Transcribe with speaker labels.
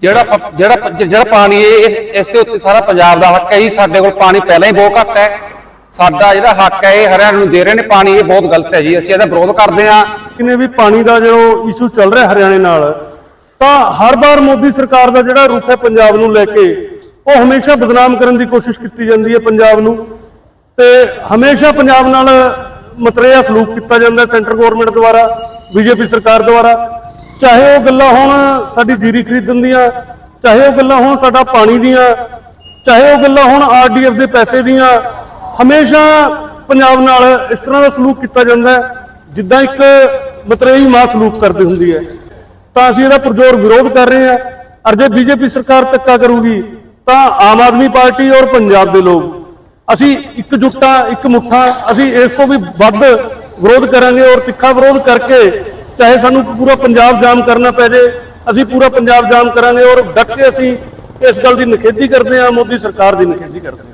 Speaker 1: ਜਿਹੜਾ ਜਿਹੜਾ ਜਿਹੜਾ ਪਾਣੀ ਇਸ ਇਸ ਤੇ ਉੱਤੇ ਸਾਰਾ ਪੰਜਾਬ ਦਾ ਹੱਕ ਹੈ ਜੀ। ਸਾਡੇ ਕੋਲ ਪਾਣੀ ਪਹਿਲਾਂ ਹੀ ਬਹੁਤ ਘੱਟ ਹੈ। ਸਾਡਾ ਜਿਹੜਾ ਹੱਕ ਹੈ, ਇਹ ਹਰਿਆਣੇ ਨੂੰ ਦੇ ਰਹੇ ਨੇ ਪਾਣੀ, ਇਹ ਬਹੁਤ ਗਲਤ ਹੈ ਜੀ। ਅਸੀਂ ਇਹਦਾ ਵਿਰੋਧ ਕਰਦੇ ਹਾਂ।
Speaker 2: ਕਿਨੇ ਵੀ ਪਾਣੀ ਦਾ ਜਿਹੜਾ ਇਸ਼ੂ ਚੱਲ ਰਿਹਾ ਹਰਿਆਣੇ ਨਾਲ ਤਾਂ ਹਰ ਵਾਰ ਮੋਦੀ ਸਰਕਾਰ ਦਾ ਜਿਹੜਾ ਰੁਖ ਹੈ ਪੰਜਾਬ ਨੂੰ ਲੈ ਕੇ, ਉਹ ਹਮੇਸ਼ਾ ਬਦਨਾਮ ਕਰਨ ਦੀ ਕੋਸ਼ਿਸ਼ ਕੀਤੀ ਜਾਂਦੀ ਹੈ ਪੰਜਾਬ ਨੂੰ। ਤੇ ਹਮੇਸ਼ਾ ਪੰਜਾਬ ਨਾਲ ਮਤਰੇਆ ਸਲੂਕ ਕੀਤਾ ਜਾਂਦਾ ਸੈਂਟਰ ਗਵਰਨਮੈਂਟ ਦੁਆਰਾ, ਬੀਜੇਪੀ ਸਰਕਾਰ ਦੁਆਰਾ। ਚਾਹੇ ਉਹ ਗੱਲਾਂ ਹੋਣ ਸਾਡੀ ਜੀਰੀ ਖਰੀਦਣ ਦੀਆਂ, ਚਾਹੇ ਉਹ ਗੱਲਾਂ ਹੋਣ ਸਾਡਾ ਪਾਣੀ ਦੀਆਂ, ਚਾਹੇ ਉਹ ਗੱਲਾਂ ਹੋਣ ਆਰਡੀਐਫ ਦੇ ਪੈਸੇ ਦੀਆਂ, ਹਮੇਸ਼ਾ ਪੰਜਾਬ ਨਾਲ ਇਸ ਤਰ੍ਹਾਂ ਦਾ ਸਲੂਕ ਕੀਤਾ ਜਾਂਦਾ ਜਿੱਦਾਂ ਇੱਕ ਮਤਰੇਈ ਮਾਂ ਸਲੂਕ ਕਰਦੀ ਹੁੰਦੀ ਹੈ। ਤਾਂ ਅਸੀਂ ਇਹਦਾ ਪੁਰਜੋਰ ਵਿਰੋਧ ਕਰ ਰਹੇ ਹਾਂ ਔਰ ਜੇ ਬੀਜੇਪੀ ਸਰਕਾਰ ਧੱਕਾ ਕਰੂਗੀ, ਤਾਂ ਆਮ ਆਦਮੀ ਪਾਰਟੀ ਔਰ ਪੰਜਾਬ ਦੇ ਲੋਕ, ਅਸੀਂ ਇੱਕ ਇਕਜੁੱਟਾਂ ਇੱਕ ਮੁੱਠਾ, ਅਸੀਂ ਇਸ ਤੋਂ ਵੀ ਵੱਧ ਵਿਰੋਧ ਕਰਾਂਗੇ ਔਰ ਤਿੱਖਾ ਵਿਰੋਧ ਕਰਕੇ ਚਾਹੇ ਸਾਨੂੰ ਪੂਰਾ ਪੰਜਾਬ ਜਾਮ ਕਰਨਾ ਪੈ ਜੇ, ਅਸੀਂ ਪੂਰਾ ਪੰਜਾਬ ਜਾਮ ਕਰਾਂਗੇ ਔਰ ਡਟ ਕੇ ਅਸੀਂ ਇਸ ਗੱਲ ਦੀ ਨਿਖੇਧੀ ਕਰਦੇ ਹਾਂ, ਮੋਦੀ ਸਰਕਾਰ ਦੀ ਨਿਖੇਧੀ ਕਰਦੇ ਹਾਂ।